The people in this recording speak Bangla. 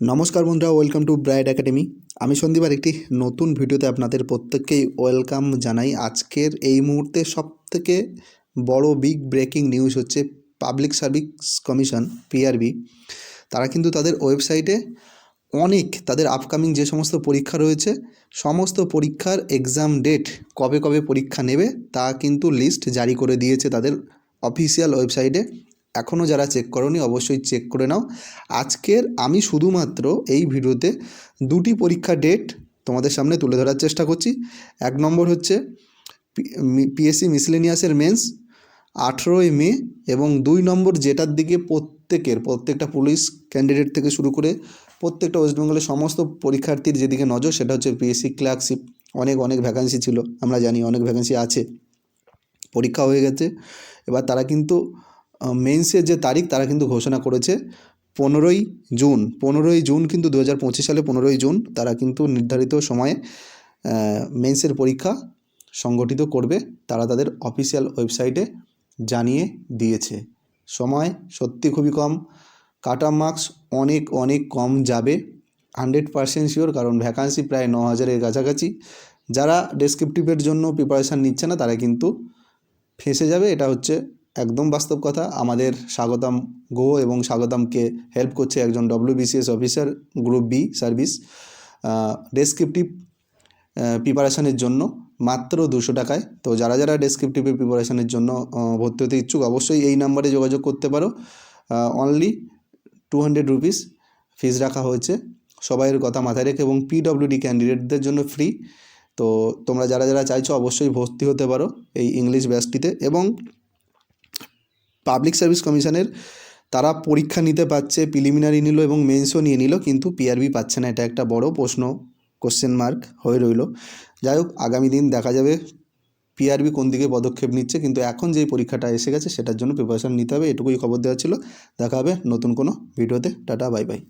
নমস্কার বন্ধুরা ওয়েলকাম টু ব্রাইড একাডেমি আমি সন্দীপ আর একটি নতুন ভিডিওতে আপনাদের প্রত্যেককেই ওয়েলকাম জানাই। আজকের এই মুহূর্তে সবথেকে বড় বিগ ব্রেকিং নিউজ হচ্ছে পাবলিক সার্ভিস কমিশন পিআরবি তারা কিন্তু তাদের ওয়েবসাইটে অনেক, তাদের আপকামিং যে সমস্ত পরীক্ষা রয়েছে, সমস্ত পরীক্ষার এক্সাম ডেট কবে কবে পরীক্ষা নেবে তা কিন্তু লিস্ট জারি করে দিয়েছে তাদের অফিসিয়াল ওয়েবসাইটে এখনও যারা চেক করনি অবশ্যই চেক করে নাও। আজকের আমি শুধুমাত্র এই ভিডিওতে দুটি পরীক্ষা ডেট তোমাদের সামনে তুলে ধরার চেষ্টা করছি। এক নম্বর হচ্ছে পিএসসি মিসলেনিয়াসের মেন্স আঠেরোই মে এবং দুই নম্বর যেটার দিকে প্রত্যেকের, প্রত্যেকটা পুলিশ ক্যান্ডিডেট থেকে শুরু করে প্রত্যেকটা ওয়েস্ট বেঙ্গলের সমস্ত পরীক্ষার্থীর যেদিকে নজর সেটা হচ্ছে পিএসসি ক্লার্কশিপ অনেক অনেক ভ্যাকান্সি ছিল, আমরা জানি অনেক ভ্যাকান্সি আছে। পরীক্ষা হয়ে গেছে। এবার তারা কিন্তু মেন্সের যে তারিখ, তারা কিন্তু ঘোষণা করেছে পনেরোই জুন। পনেরোই জুন কিন্তু দু হাজার পঁচিশ সালে পনেরোই জুন তারা কিন্তু নির্ধারিত সময়ে মেন্সের পরীক্ষা সংগঠিত করবে। তারা তাদের অফিসিয়াল ওয়েবসাইটে জানিয়ে দিয়েছে। সময় সত্যি খুবই কম, কাটা মার্কস অনেক অনেক কম যাবে। হান্ড্রেড পারসেন্ট শিওর কারণ ভ্যাকান্সি প্রায় ন হাজারের কাছাকাছি। যারা ডেসক্রিপটিভের জন্য প্রিপারেশান নিচ্ছে না, তারা কিন্তু ফেঁসে যাবে। এটা হচ্ছে একদম বাস্তব কথা। আমাদের স্বাগতম গো এবং স্বাগতমকে হেল্প করছে একজন WBCS officer group B service descriptive প্রিপারেশানের জন্য মাত্র দুশো টাকায়। তো যারা যারা ডেসক্রিপটিভের প্রিপারেশানের জন্য ভর্তি হতে ইচ্ছুক, অবশ্যই এই নাম্বারে যোগাযোগ করতে পারো। Only two hundred rupees fees রাখা হয়েছে। সবাইয়ের কথা মাথায় রেখে এবং পিডব্লিউডি ক্যান্ডিডেটদের জন্য ফ্রি তো তোমরা যারা যারা চাইছো, অবশ্যই ভর্তি হতে পারো এই ইংলিশ ব্যাচটিতে এবং পাবলিক সার্ভিস কমিশনের, তারা পরীক্ষা নিতে পারছে প্রিলিমিনারি নিল এবং মেন্সও নিয়ে নিল, কিন্তু পিআরবি পাচ্ছে না। এটা একটা বড় প্রশ্ন কোশ্চেন মার্ক হয়ে রইল। যাই হোক, আগামী দিন দেখা যাবে পিআরবি কোন দিকে পদক্ষেপ নিচ্ছে, কিন্তু এখন যেই পরীক্ষাটা এসে গেছে, সেটার জন্য প্রিপারেশান নিতে হবে, এটুকুই খবর দেওয়া ছিল। দেখা হবে নতুন কোনো ভিডিওতে। Tata bye bye